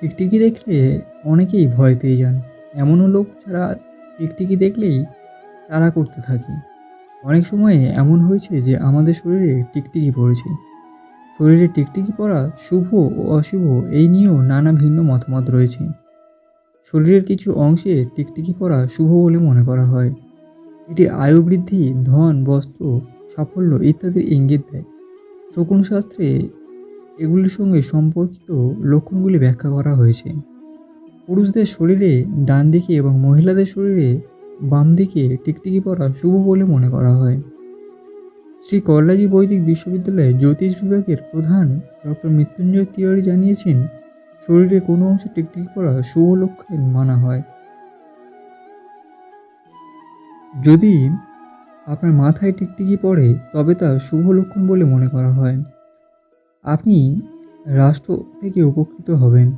টিকটিকি দেখলে অনেকেই ভয় পেয়ে যান। এমনও লোক যারা টিকটিকি দেখলেই তারা করতে থাকে। অনেক সময়ে এমন হয়েছে যে আমাদের শরীরে টিকটিকি পড়েছে। শরীরে টিকটিকি পড়া শুভ ও অশুভ এই নিয়েও নানা ভিন্ন মতামত রয়েছে। শরীরের কিছু অংশে টিকটিকি পড়া শুভ বলে মনে করা হয়। এটি আয়ু বৃদ্ধি, ধন, বস্ত্র, সাফল্য ইত্যাদির ইঙ্গিত দেয়। শকুন শাস্ত্রে এগুলির সঙ্গে সম্পর্কিত লক্ষণগুলি ব্যাখ্যা করা হয়েছে। পুরুষদের শরীরে ডান দিকে এবং মহিলাদের শরীরে বাম দিকে টিকটিকি পরা শুভ বলে মনে করা হয়। শ্রী কল্লাজি বৈদিক বিশ্ববিদ্যালয়ে জ্যোতিষ বিভাগের প্রধান ডক্টর মৃত্যুঞ্জয় তিওয়ারি জানিয়েছেন, শরীরে কোনো অংশে টিকটিকি পরা শুভ লক্ষণ মানা হয়। যদি আপনার মাথায় টিকটিকি পড়ে, তবে তা শুভ লক্ষণ বলে মনে করা হয়। আপনি রাষ্ট্র থেকে উপকৃত হবেন,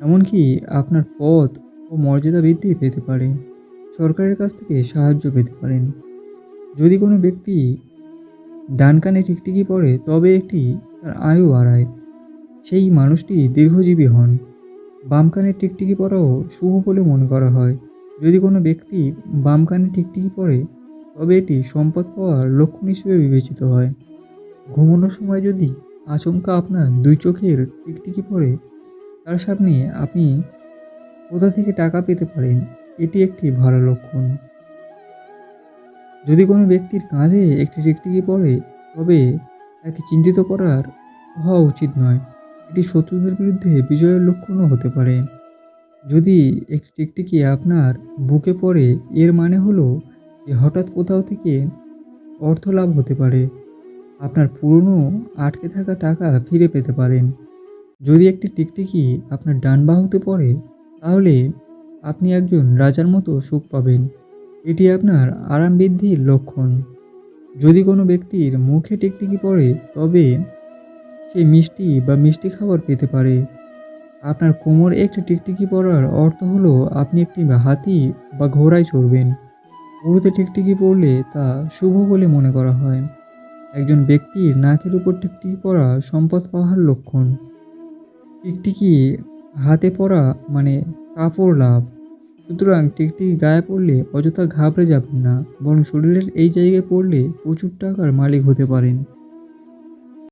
এমনকি আপনার পদ ও মর্যাদা বৃদ্ধি পেতে পারে, সরকারের কাছ থেকে সাহায্য পেতে পারেন। যদি কোনো ব্যক্তি ডান কানে টিকটিকি পড়ে, তবে একটি তার আয়ু বাড়ায়। সেই মানুষটি দীর্ঘজীবী হন। বাম কানে টিকটিকি পরাও শুভ বলে মনে করা হয়। যদি কোনো ব্যক্তি বাম কানে টিকটিকি পড়ে, তবে এটি সম্পদ পাওয়ার লক্ষণ হিসেবে বিবেচিত হয়। ঘুমানোর সময় যদি আচমকা আপনার দুই চোখের টিকটিকি পড়ে তার সামনে আপনি কোথা থেকে টাকা পেতে পারেন, এটি একটি ভালো লক্ষণ। যদি কোনো ব্যক্তির কাঁধে একটি টিকটিকি পড়ে, তবে তাকে চিন্তিত করার হওয়া উচিত নয়। এটি শত্রুদের বিরুদ্ধে বিজয়ের লক্ষণও হতে পারে। যদি একটি টিকটিকি আপনার বুকে পড়ে, এর মানে হলো যে হঠাৎ কোথাও থেকে অর্থ লাভ হতে পারে। আপনার পুরনো আটকে থাকা টাকা ফিরে পেতে পারেন। যদি একটি টিকটিকি আপনার ডান বাহুতে পড়ে, তাহলে আপনি একজন রাজার মতো সুখ পাবেন। এটি আপনার আরাম বৃদ্ধির লক্ষণ। যদি কোনো ব্যক্তির মুখে টিকটিকি পড়ে, তবে সে মিষ্টি বা মিষ্টি খাবার পেতে পারে। আপনার কোমর একটি টিকটিকি পড়ার অর্থ হলো আপনি একটি হাতি বা ঘোড়ায় চড়বেন। উড়ুতে টিকটিকি পড়লে তা শুভ বলে মনে করা হয়। একজন ব্যক্তির নাকের উপর টিকটিকি পরা সম্পদ পাওয়ার লক্ষণ। টিকটিকি হাতে পরা মানে কাপড় লাভ। সুতরাং টিকটিকি গায়ে পড়লে অযথা ঘাবড়ে যাবেন না, বরং শরীরের এই জায়গায় পড়লে প্রচুর টাকার মালিক হতে পারেন।